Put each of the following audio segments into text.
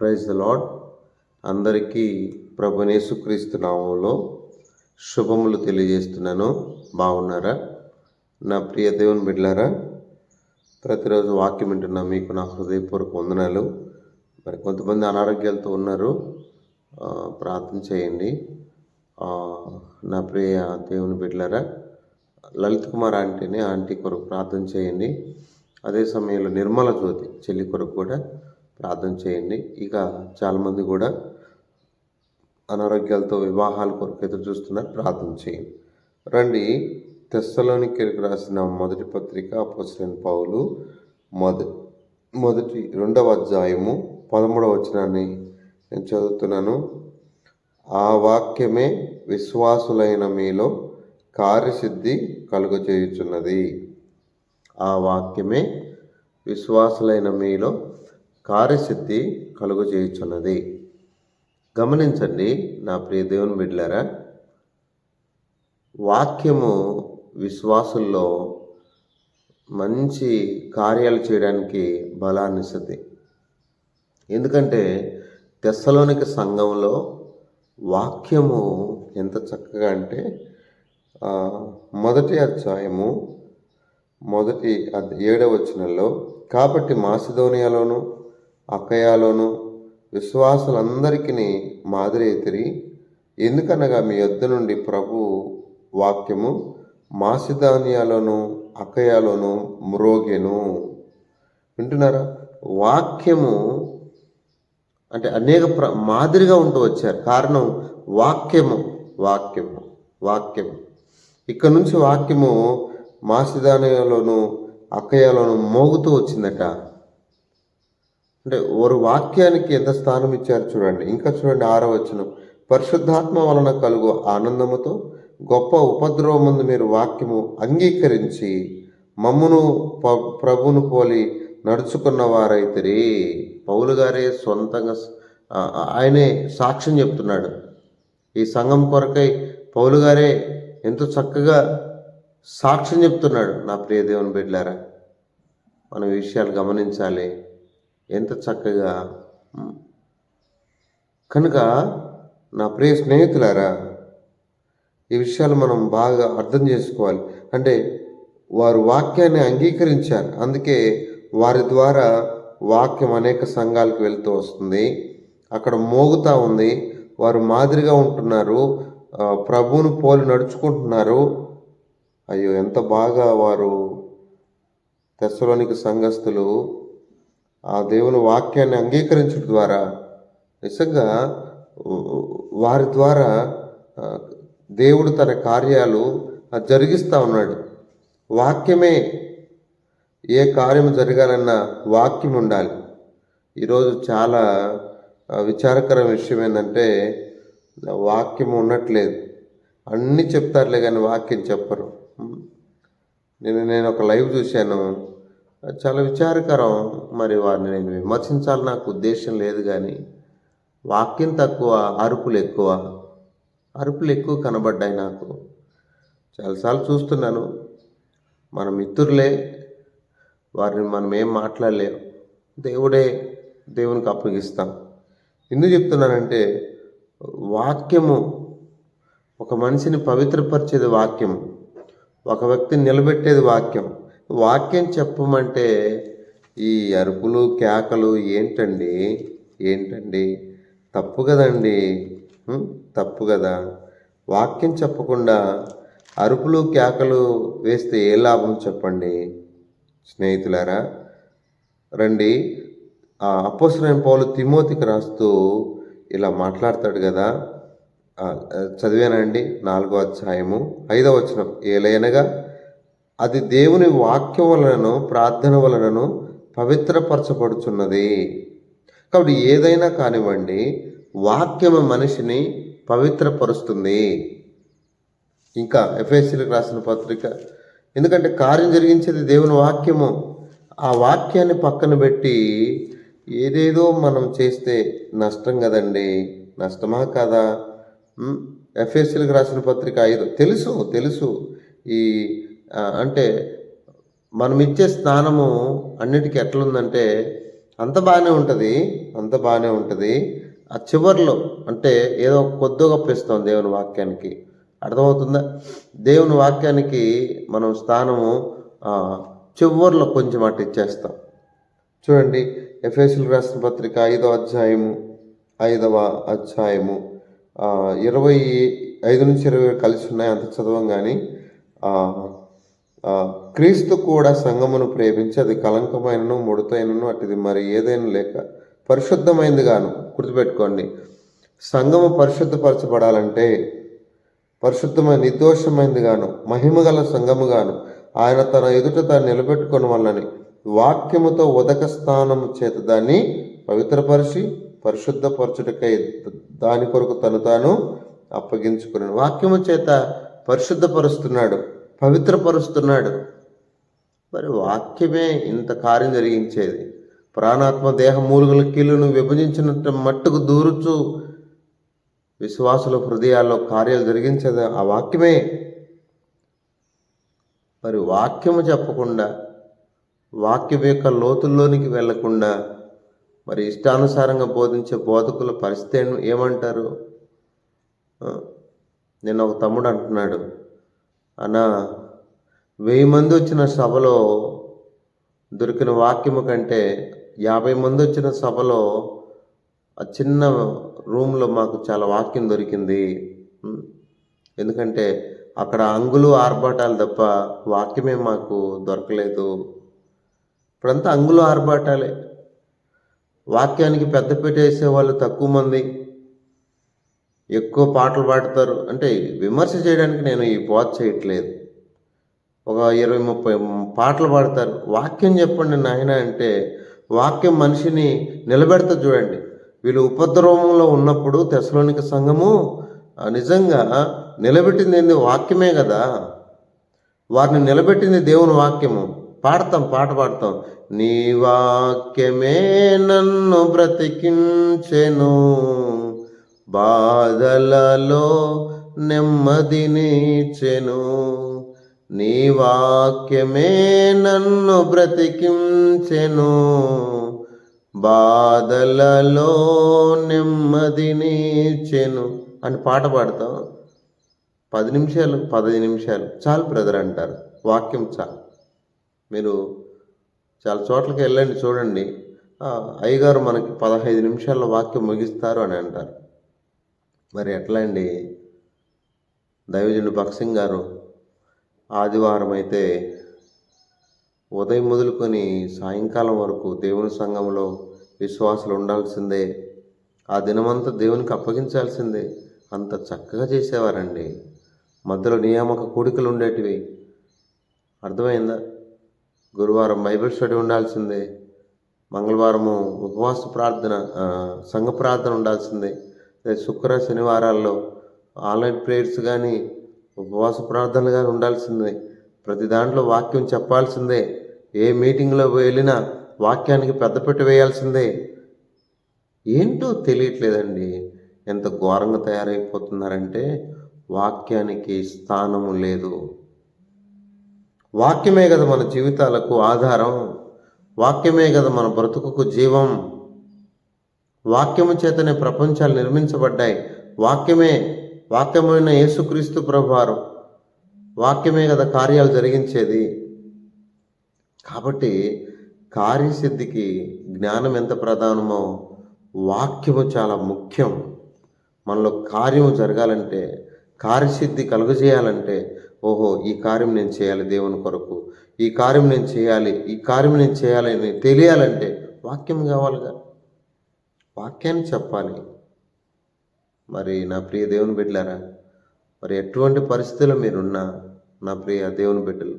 Praise the lord అందరికీ ప్రభునేసుక్రీస్తు నామంలో శుభములు తెలియజేస్తున్నాను. బాగున్నారా? నా ప్రియ దేవుని బిడ్డలారా ప్రతిరోజు వాక్యం వింటున్నా మీకు నా హృదయపూర్వక వందనాలు. మరి కొంతమంది అనారోగ్యాలతో ఉన్నారు. ప్రార్థన చేయండి. నా ప్రియ దేవుని బిడ్డలారా లలిత్ కుమార్ ఆంటీని ఆంటీ కొరకు ప్రార్థన చేయండి. అదే సమయంలో నిర్మల జ్యోతి చెల్లి కొరకు కూడా ప్రార్థన చేయండి. ఇక చాలామంది కూడా అనారోగ్యాలతో వివాహాల కొరకు ఎదురు చూస్తున్నారు ప్రార్థన చేయండి. రండి. తెస్సలోనికి రాసిన మొదటి పత్రిక అపోజిన్ పౌలు మొద మొదటి రెండవ అధ్యాయము పదమూడవ వచనాన్ని నేను చదువుతున్నాను. ఆ వాక్యమే విశ్వాసులైన మీలో కార్యసిద్ధి కలుగజేయుచున్నది. ఆ వాక్యమే విశ్వాసులైన మీలో కార్యసిద్ధి కలుగజేయుచున్నది. గమనించండి నా ప్రియ దేవుని బిడ్డలారా వాక్యము విశ్వాసుల్లో మంచి కార్యాలు చేయడానికి బలాన్ని ఇస్తుంది. ఎందుకంటే తెస్సలోనికి సంఘంలో వాక్యము ఎంత చక్కగా అంటే మొదటి అధ్యాయము మొదటి అద్- ఏడవ వచనంలో కాబట్టి మాసిదోనియాలోను అక్కయాలోను విశ్వాసులందరికీ మాదిరి తిరిగి ఎందుకనగా మీ యొద్ద నుండి ప్రభు వాక్యము మాసిధాన్యాలోను అక్కయాలోను మ్రోగెను. వింటున్నారా? వాక్యము అంటే అనేక ప్ర మాదిరిగా ఉంటూ వచ్చారు. కారణం వాక్యము వాక్యము వాక్యము. ఇక్కడ నుంచి వాక్యము మాసిధాన్యాలోను అక్కయాలోను మోగుతూ వచ్చిందట. అంటే ఒక వాక్యానికి ఎంత స్థానం ఇచ్చారు చూడండి. ఇంకా చూడండి ఆరో వచనం. పరిశుద్ధాత్మ వలన కలుగు ఆనందముతో గొప్ప ఉపద్రవముందు మీరు వాక్యము అంగీకరించి మమ్మును ప- ప్రభును పోలి నడుచుకున్న వారైతే పౌలు గారే సొంతంగా ఆయనే సాక్ష్యం చెప్తున్నాడు. ఈ సంఘం కొరకై పౌలు గారే ఎంతో చక్కగా సాక్ష్యం చెప్తున్నాడు. నా ప్రియ దేవుని మనం ఈ విషయాలు గమనించాలి. ఎంత చక్కగా? కనుక నా ప్రియ స్నేహితులారా ఈ విషయాలు మనం బాగా అర్థం చేసుకోవాలి. అంటే వారు వాక్యాన్ని అంగీకరించారు. అందుకే వారి ద్వారా వాక్యం అనేక సంఘాలకు వెళ్తూ వస్తుంది. అక్కడ మోగుతూ ఉంది. వారు మాదిరిగా ఉంటున్నారు. ప్రభువును పోలి నడుచుకుంటున్నారు. అయ్యో ఎంత బాగా వారు తెస్సలోనికి సంఘస్థులు ఆ దేవుని వాక్యాన్ని అంగీకరించడం ద్వారా నిజంగా వారి ద్వారా దేవుడు తన కార్యాలు జరిగిస్తూ ఉన్నాడు. వాక్యమే ఏ కార్యం జరగాలన్నా వాక్యం ఉండాలి. ఈరోజు చాలా విచారకర విషయం ఏంటంటే వాక్యం ఉండట్లేదు. అన్నీ చెప్తారులే కానీ వాక్యం చెప్పరు. నేను నేను ఒక లైవ్ చూశాను. చాలా విచారకరం. మరి వారిని నేను విమర్శించాలి నాకు ఉద్దేశం లేదు కానీ వాక్యం తక్కువ అరుపులు ఎక్కువ. అరుపులు ఎక్కువ కనబడ్డాయి నాకు. చాలాసార్లు చూస్తున్నాను. మన మిత్రులే వారిని మనం ఏం మాట్లాడలేం. దేవుడే దేవునికి అప్పగిస్తాం. ఎందుకు చెప్తున్నానంటే వాక్యము ఒక మనిషిని పవిత్రపరిచేది వాక్యం ఒక వ్యక్తిని నిలబెట్టేది వాక్యం. వాక్యం చెప్పమంటే ఈ అరుపులు కేకలు ఏంటండి? ఏంటండి? తప్పు కదండి? తప్పు కదా. వాక్యం చెప్పకుండా అరుపులు కేకలు వేస్తే ఏ లాభం చెప్పండి? స్నేహితులారా రండి. ఆ అపోసరైన పౌలు తిమోతికి రాస్తూ ఇలా మాట్లాడతాడు కదా. చదివానండి నాలుగో అధ్యాయము ఐదవ వచనం. ఏలైనగా అది దేవుని వాక్యం వలనను ప్రార్థన వలనను పవిత్రపరచబడుచున్నది. కాబట్టి ఏదైనా కానివ్వండి వాక్యము మనిషిని పవిత్రపరుస్తుంది. ఇంకా ఎఫ్ఎస్సీలకు రాసిన పత్రిక ఎందుకంటే కార్యం జరిగించేది దేవుని వాక్యము. ఆ వాక్యాన్ని పక్కన పెట్టి ఏదేదో మనం చేస్తే నష్టం కదండి నష్టమా కాదా? ఎఫ్ఎస్సీలకు రాసిన పత్రిక ఐదు. తెలుసు తెలుసు. ఈ అంటే మనం ఇచ్చే స్థానము అన్నిటికీ ఎట్లుందంటే అంత బాగానే ఉంటుంది అంత బాగానే ఉంటుంది. ఆ చివరిలో అంటే ఏదో కొద్దిగా ఇస్తాం దేవుని వాక్యానికి. అర్థమవుతుందా? దేవుని వాక్యానికి మనం స్థానము చివరిలో చివర్లో కొంచెం అటు ఇచ్చేస్తాం. చూడండి ఎఫ్ఎస్ఎల్ రాసిన పత్రిక ఐదవ అధ్యాయము ఐదవ అధ్యాయము ఇరవై ఐదు నుంచి ఇరవై కలిసి ఉన్నాయి అంత చదవం కానీ క్రీస్తు కూడా సంగమును ప్రేమించి అది కలంకమైనను ముడతైనను అటుది మరి ఏదైనా లేక పరిశుద్ధమైంది గాను. గుర్తుపెట్టుకోండి. సంఘము పరిశుద్ధపరచబడాలంటే పరిశుద్ధమైన నిర్దోషమైంది గాను మహిమగల సంఘము గాను ఆయన తన ఎదుట తాను నిలబెట్టుకుని వల్లని వాక్యముతో ఉదక స్థానము చేత దాన్ని పవిత్రపరిచి పరిశుద్ధపరచుటకై దాని కొరకు తను తాను అప్పగించుకుని వాక్యము చేత పరిశుద్ధపరుస్తున్నాడు. పవిత్రపరుస్తున్నాడు. మరి వాక్యమే ఇంత కార్యం జరిగించేది. ప్రాణాత్మ దేహ మూలుగుల కీలును విభజించినట్టు మట్టుకు దూరుచు విశ్వాసుల హృదయాల్లో కార్యాలు జరిగించేది ఆ వాక్యమే. మరి వాక్యము చెప్పకుండా వాక్యం యొక్క లోతుల్లోనికి వెళ్ళకుండా మరి ఇష్టానుసారంగా బోధించే బోధకుల పరిస్థితి ఏమంటారు? నేను ఒక తమ్ముడు అంటున్నాడు. అన్న వెయ్యి మంది వచ్చిన సభలో దొరికిన వాక్యము కంటే యాభై మంది వచ్చిన సభలో ఆ చిన్న రూమ్లో మాకు చాలా వాక్యం దొరికింది. ఎందుకంటే అక్కడ అంగులు ఆర్భాటాలు తప్ప వాక్యమే మాకు దొరకలేదు. ఇప్పుడంతా అంగులు ఆర్భాటాలే. వాక్యానికి పెద్దపీట వేసే వాళ్ళు తక్కువ మంది. ఎక్కువ పాటలు పాడతారు. అంటే విమర్శ చేయడానికి నేను ఈ బోధ చేయట్లేదు. ఒక ఇరవై ముప్పై పాటలు పాడతారు. వాక్యం చెప్పండి నాయన అంటే వాక్యం మనిషిని నిలబెడతా చూడండి. వీళ్ళు ఉపద్రవంలో ఉన్నప్పుడు తెసలోనిక సంఘము నిజంగా నిలబెట్టింది ఏంది? వాక్యమే కదా. వారిని నిలబెట్టింది దేవుని వాక్యము. పాడతాం పాట పాడతాం. నీ వాక్యమే నన్ను బ్రతికించెను. బాధలలో నెమ్మదినిచ్చెను నీ వాక్యమే నన్ను బ్రతికించెను. బాధలలో నెమ్మదినిచ్చెను అని పాట పాడతాం. పది నిమిషాలు పదహైదు నిమిషాలు. చాలు బ్రదర్ అంటారు. వాక్యం చాలు. మీరు చాలా చోట్లకి వెళ్ళండి చూడండి. అయ్యగారు మనకి పదహైదు నిమిషాల్లో వాక్యం ముగిస్తారు అని అంటారు. మరి ఎట్లా అండి దైవజుడు భక్సింగ్ గారు ఆదివారం అయితే ఉదయం మొదలుకొని సాయంకాలం వరకు దేవుని సంఘంలో విశ్వాసులు ఉండాల్సిందే. ఆ దినమంతా దేవునికి అప్పగించాల్సిందే. అంత చక్కగా చేసేవారండి. మధ్యలో నియామక కూడికలు ఉండేటివి. అర్థమైందా? గురువారం బైబిల్ స్టడీ ఉండాల్సిందే. మంగళవారము ఉపవాస ప్రార్థన సంఘ ప్రార్థన ఉండాల్సిందే. శుక్ర శనివారాల్లో ఆన్లైన్ ప్రేయర్స్ కానీ ఉపవాస ప్రార్థనలు కానీ ఉండాల్సిందే. ప్రతి దాంట్లో వాక్యం చెప్పాల్సిందే. ఏ మీటింగ్లో వెళ్ళినా వాక్యానికి పెద్దపీట వేయాల్సిందే. ఏంటో తెలియట్లేదండి. ఎంత ఘోరంగా తయారైపోతున్నారంటే వాక్యానికి స్థానము లేదు. వాక్యమే కదా మన జీవితాలకు ఆధారం. వాక్యమే కదా మన బ్రతుకుకు జీవం. వాక్యము చేతనే ప్రపంచాలు నిర్మించబడ్డాయి. వాక్యమే వాక్యమైన యేసుక్రీస్తు ప్రభువారు వాక్యమే కదా కార్యాలు జరిగించేది. కాబట్టి కార్యసిద్ధికి జ్ఞానం ఎంత ప్రధానమో వాక్యము చాలా ముఖ్యం. మనలో కార్యము జరగాలంటే కార్యసిద్ధి కలుగజేయాలంటే ఓహో ఈ కార్యం నేను చేయాలి దేవుని కొరకు. ఈ కార్యం నేను చేయాలి ఈ కార్యం నేను చేయాలి అని తెలియాలంటే వాక్యం కావాలిగా వాక్యాన్ని చెప్పాలి. మరి నా ప్రియ దేవుని బిడ్డలారా మరి ఎటువంటి పరిస్థితుల్లో మీరున్నా నా ప్రియ దేవుని బిడ్డలు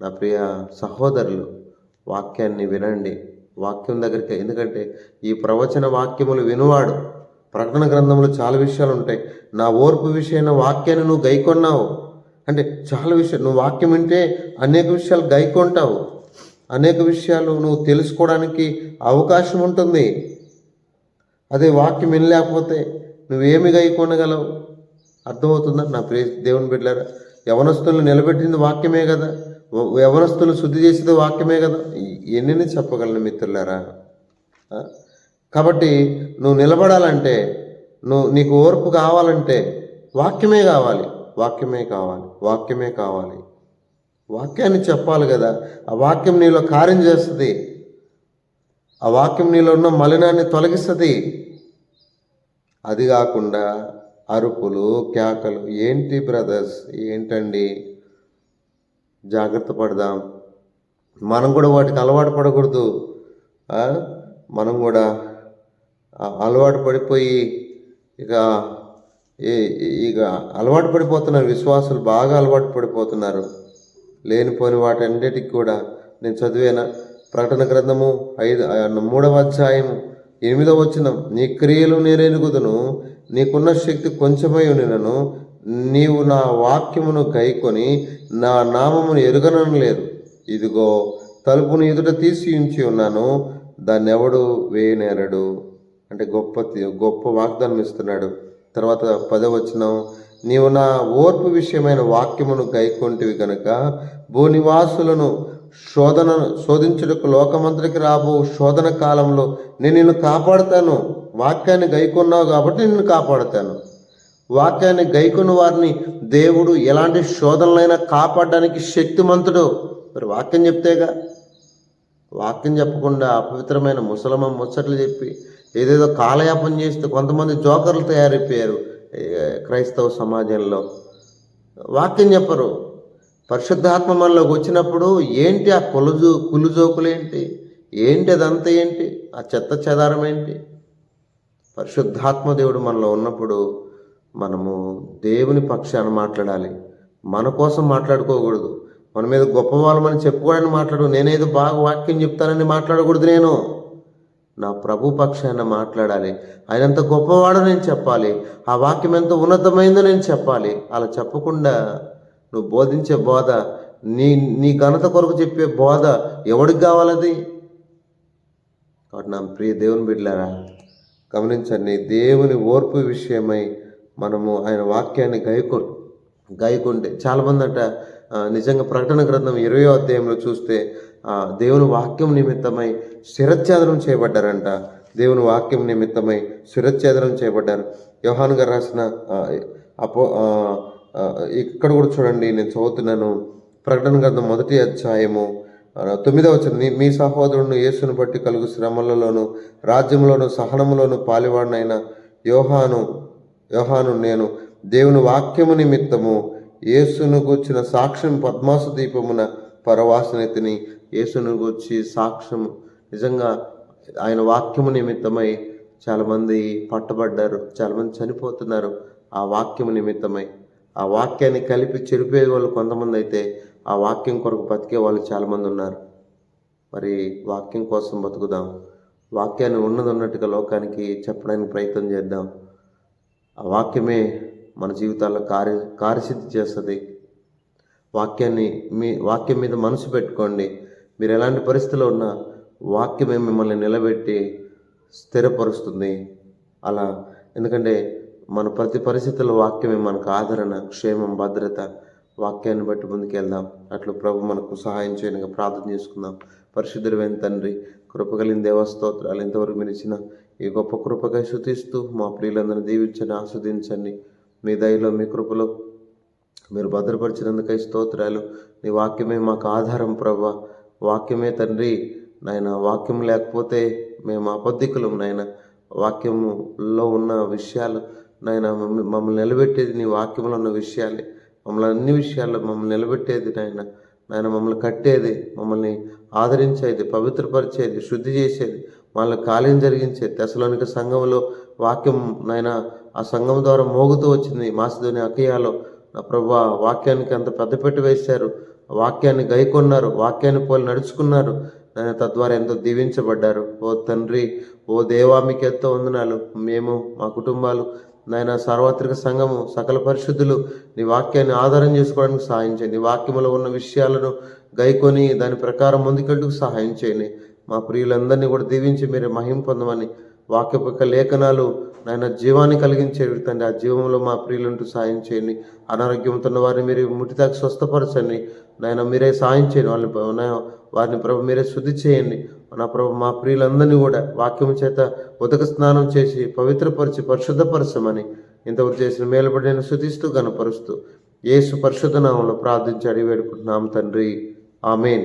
నా ప్రియ సహోదరులు వాక్యాన్ని వినండి. వాక్యం దగ్గరికి ఎందుకంటే ఈ ప్రవచన వాక్యములు వినువాడు. ప్రకటన గ్రంథంలో చాలా విషయాలు ఉంటాయి. నా ఓర్పు విషయమైన వాక్యాన్ని నువ్వు గైకొన్నావు. అంటే చాలా విషయాలు నువ్వు వాక్యం వింటే అనేక విషయాలు గైకొంటావు. అనేక విషయాలు నువ్వు తెలుసుకోవడానికి అవకాశం ఉంటుంది. అదే వాక్యం వినలేకపోతే నువ్వేమి గైకొనగలవు? అర్థమవుతుందా? నా ప్రే దేవుని బిడ్డారా యవనస్తులను నిలబెట్టింది వాక్యమే కదా. యవనస్తులను శుద్ధి చేసేది వాక్యమే కదా. ఎన్ని చెప్పగలను మిత్రులారా. కాబట్టి నువ్వు నిలబడాలంటే నువ్వు నీకు ఓర్పు కావాలంటే వాక్యమే కావాలి. వాక్యమే కావాలి. వాక్యమే కావాలి. వాక్యాన్ని చెప్పాలి కదా. ఆ వాక్యం నీలో కార్యం చేస్తుంది. ఆ వాక్యం నీలో ఉన్న మలినాన్ని తొలగిస్తుంది. అది కాకుండా అరుపులు కేకలు ఏంటి బ్రదర్స్ ఏంటండి? జాగ్రత్త పడదాం. మనం కూడా వాటికి అలవాటు పడకూడదు. మనం కూడా అలవాటు పడిపోయి ఇక ఈ- ఇక అలవాటు పడిపోతున్నారు. విశ్వాసులు బాగా అలవాటు పడిపోతున్నారు. లేనిపోని వాటన్నిటికి కూడా నేను చదివేనా? ప్రకటన గ్రంథము ఐదు మూడవ అధ్యాయము ఎనిమిదవ వచనం. నీ క్రియలు నేరెరుగుదును నీకున్న శక్తి కొంచెమై ఉండినను నీవు నా వాక్యమును గైకొని నా నామమును ఎరుగనను లేదు. ఇదిగో తలుపును ఎదుట తీసి ఉంచి ఉన్నాను దాన్ని ఎవడు వేయనేరడు? అంటే గొప్ప గొప్ప వాగ్దానం ఇస్తున్నాడు. తర్వాత పదవచనం నీవు నా ఓర్పు విషయమైన వాక్యమును గైకొంటివి కనుక భూనివాసులను శోధన శోధించుటకు లోకమంత్రికి రాబో శోధన కాలంలో నేను నిన్ను కాపాడుతాను. వాక్యాన్ని గైకొన్నావు కాబట్టి నిన్ను కాపాడుతాను. వాక్యాన్ని గైకున్న వారిని దేవుడు ఎలాంటి శోధనలైనా కాపాడడానికి శక్తిమంతుడు. మరి వాక్యం చెప్తేగా? వాక్యం చెప్పకుండా అపవిత్రమైన ముసలమ్మ ముచ్చట్లు చెప్పి ఏదేదో కాలయాపన చేస్తే కొంతమంది జోకర్లు తయారైపోయారు క్రైస్తవ సమాజంలో. వాక్యం చెప్పరు. పరిశుద్ధాత్మ మనలోకి వచ్చినప్పుడు ఏంటి ఆ కులుజు కులుజోకులేంటి ఏంటి? అదంతా ఏంటి? ఆ చెత్త చెదారం ఏంటి? పరిశుద్ధాత్మ దేవుడు మనలో ఉన్నప్పుడు మనము దేవుని పక్షాన మాట్లాడాలి. మన కోసం మాట్లాడుకోకూడదు. మన మీద గొప్ప వాళ్ళమని చెప్పుకోవడానికి మాట్లాడు. నేనేదో బాగా వాక్యం చెప్తానని మాట్లాడకూడదు నేను. నా ప్రభు పక్షాన మాట్లాడాలి. ఆయనంత గొప్పవాడో నేను చెప్పాలి. ఆ వాక్యం ఎంత ఉన్నతమైందో నేను చెప్పాలి. అలా చెప్పకుండా నువ్వు బోధించే బోధ నీ నీ ఘనత కొరకు చెప్పే బోధ ఎవడికి కావాలది? కాబట్టి నా ప్రియ దేవుని బిడ్డలారా గమనించండి దేవుని ఓర్పు విషయమై మనము ఆయన వాక్యాన్ని గైకొ గైకుంటే చాలామంది అంట నిజంగా ప్రకటన గ్రంథం ఇరవయో అధ్యాయంలో చూస్తే దేవుని వాక్యం నిమిత్తమై శిరచ్ఛేదనం చేయబడ్డారంట. దేవుని వాక్యం నిమిత్తమై శిరచ్ఛేదనం చేయబడ్డారు. యోహాన్ గారు రాసిన అపో ఇక్కడ కూడా చూడండి నేను చదువుతున్నాను. ప్రకటన గ్రంథం మొదటి అధ్యాయము తొమ్మిదవ వచనం. మీ సహోదరుడు యేసును బట్టి కలుగు శ్రమలలోను రాజ్యంలోను సహనములోను పాలివాడినైన యోహాను యోహాను నేను దేవుని వాక్యము నిమిత్తము యేసును గూర్చిన సాక్ష్యం పద్మాసు దీపమున పరవాసనెత్తిని యేసును గూర్చి సాక్ష్యం నిజంగా ఆయన వాక్యము నిమిత్తమై చాలామంది పట్టబడ్డారు చాలామంది చనిపోతున్నారు. ఆ వాక్యము నిమిత్తమై ఆ వాక్యాన్ని కలిపి చెరిపే వాళ్ళు కొంతమంది అయితే ఆ వాక్యం కొరకు బతికే వాళ్ళు చాలామంది ఉన్నారు. మరి వాక్యం కోసం బతుకుదాం. వాక్యాన్ని ఉన్నది ఉన్నట్టుగా లోకానికి చెప్పడానికి ప్రయత్నం చేద్దాం. ఆ వాక్యమే మన జీవితాల్లో కార్య కార్యసిద్ధి చేస్తుంది. వాక్యాన్ని మీ వాక్యం మీద మనసు పెట్టుకోండి. మీరు ఎలాంటి పరిస్థితిలో ఉన్నా వాక్యమే మిమ్మల్ని నిలబెట్టి స్థిరపరుస్తుంది. అలా ఎందుకంటే మన ప్రతి పరిస్థితుల్లో వాక్యమే మనకు ఆదరణ క్షేమం భద్రత వాక్యాన్ని బట్టి ముందుకెళ్దాం. అట్లు ప్రభు మనకు సహాయం చేయనగా ప్రార్థన చేసుకుందాం. పరిశుద్ధులైన తండ్రి కృపగలిన దేవస్తోత్రాలు ఇంతవరకు మీరు ఇచ్చిన ఈ గొప్ప కృపకై శుతిస్తూ మా ప్రియులందరినీ దీవించండి ఆస్వాదించండి. మీ దయలో మీ కృపలో మీరు భద్రపరిచినందుకై స్తోత్రాలు. నీ వాక్యమే మాకు ఆధారం ప్రభా. వాక్యమే తండ్రి నాయన వాక్యం లేకపోతే మేము అబద్ధికులం నాయన. వాక్యములో ఉన్న విషయాలు నాయన మమ్మల్ని నిలబెట్టేది నీ వాక్యంలో ఉన్న విషయాలే. మమ్మల్ని అన్ని విషయాల్లో మమ్మల్ని నిలబెట్టేది నాయన. నాయన మమ్మల్ని కట్టేది మమ్మల్ని ఆదరించేది పవిత్రపరిచేది శుద్ధి చేసేది వాళ్ళ కార్యం జరిగించేది. దశలోనిక సంఘంలో వాక్యం నాయన ఆ సంఘం ద్వారా మోగుతూ వచ్చింది మాసిదోని అకయాలో. నా ప్రభు వాక్యానికి అంత పెద్దపెట్టు వేశారు. వాక్యాన్ని గైకొన్నారు వాక్యాన్ని పోలి నడుచుకున్నారు. నేను తద్వారా ఎంతో దీవించబడ్డారు. ఓ తండ్రి ఓ దేవా మీకు ఎంతో వందనాలు. మేము మా కుటుంబాలు నాయన సార్వత్రిక సంఘము సకల పరిశుద్ధులు నీ వాక్యాన్ని ఆధారం చేసుకోవడానికి సహాయం చేయండి. వాక్యములో ఉన్న విషయాలను గైకొని దాని ప్రకారం ముందుకెళ్ళుకు సహాయం చేయండి. మా ప్రియులందరినీ కూడా దీవించి మీరు మహిం పొందమని వాక్యపు యొక్క లేఖనాలు నాయన జీవాన్ని కలిగించేవి తండ్రి. ఆ జీవంలో మా ప్రియులంటూ సాయం చేయండి. అనారోగ్యంతో ఉన్న వారిని మీరు ముట్టితాకి స్వస్థపరచండి. నాయన మీరే సాయం చేయండి. వాళ్ళని వారిని ప్రభు మీరే శుద్ధి చేయండి. నా ప్రభు మా ప్రియులందరినీ కూడా వాక్యం చేత ఉదక స్నానం చేసి పవిత్రపరిచి పరిశుద్ధపరచమని ఇంతవరకు చేసిన మేలుబడి నేను శుద్ధిస్తూ కనపరుస్తూ ఏసు పరిశుద్ధ నామంలో ప్రార్థించి అడిగి వేడుకుంటున్నాం తండ్రి. ఆమెన్.